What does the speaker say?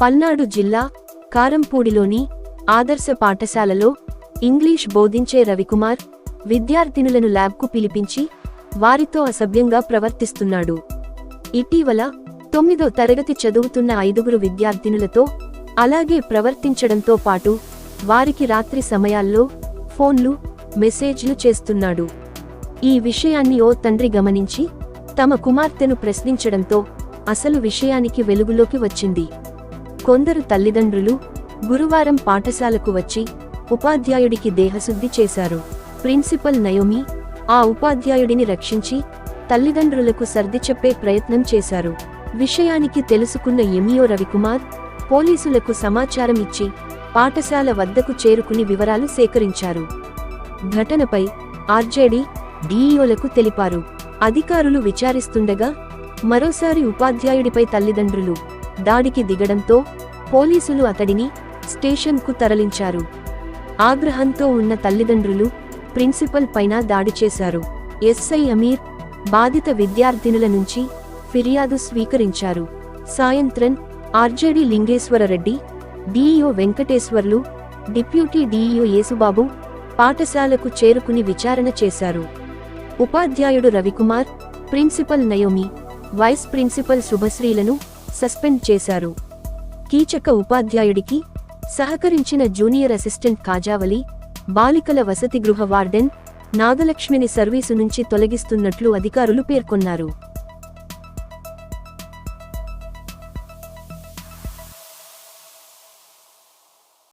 పల్నాడు జిల్లా కారంపూడిలోని ఆదర్శ పాఠశాలలో ఇంగ్లీష్ బోధించే రవికుమార్ విద్యార్థినులను ల్యాబ్కు పిలిపించి వారితో అసభ్యంగా ప్రవర్తిస్తున్నాడు. ఇటీవల తొమ్మిదో తరగతి చదువుతున్న ఐదుగురు విద్యార్థినులతో అలాగే ప్రవర్తించడంతో పాటు వారికి రాత్రి సమయాల్లో ఫోన్లు మెసేజ్లు చేస్తున్నాడు. ఈ విషయాన్ని ఓ తండ్రి గమనించి తమ కుమార్తెను ప్రశ్నించడంతో అసలు విషయానికి వెలుగులోకి వచ్చింది. కొందరు తల్లిదండ్రులు గురువారం పాఠశాలకు వచ్చి ఉపాధ్యాయుడికి దేహశుద్ధి చేశారు. ప్రిన్సిపల్ నయోమి ఆ ఉపాధ్యాయుడిని రక్షించి తల్లిదండ్రులకు సర్ది చెప్పే ప్రయత్నం చేశారు. విషయానికి తెలుసుకున్న ఎమియో రవికుమార్ పోలీసులకు సమాచారం ఇచ్చి పాఠశాల వద్దకు చేరుకుని వివరాలు సేకరించారు. ఘటనపై ఆర్జేడీ డీఈఓలకు తెలిపారు. అధికారులు విచారిస్తుండగా మరోసారి ఉపాధ్యాయుడిపై తల్లిదండ్రులు దాడికి దిగడంతో పోలీసులు అతడిని స్టేషన్కు తరలించారు. ఆగ్రహంతో ఉన్న తల్లిదండ్రులు ప్రిన్సిపల్ పైన దాడి చేశారు. ఎస్ఐ అమీర్ బాధిత విద్యార్థినుల నుంచి ఫిర్యాదు స్వీకరించారు. సాయంత్రం RJD Lingeswarareddy DEO Venkateswarlu deputy DEO Yesubabu పాఠశాలకు చేరుకుని విచారణ చేశారు. ఉపాధ్యాయుడు Ravikumar principal Naomi vice principal శుభశ్రీలను suspend చేశారు. కీచక ఉపాధ్యాయుడికి సహకరించిన జూనియర్ అసిస్టెంట్ కాజావలి బాలికల వసతి గృహ వార్డెన్ నాగలక్ష్మిని సర్వీసు నుంచి తొలగిస్తున్నట్లు అధికారులు పేర్కొన్నారు.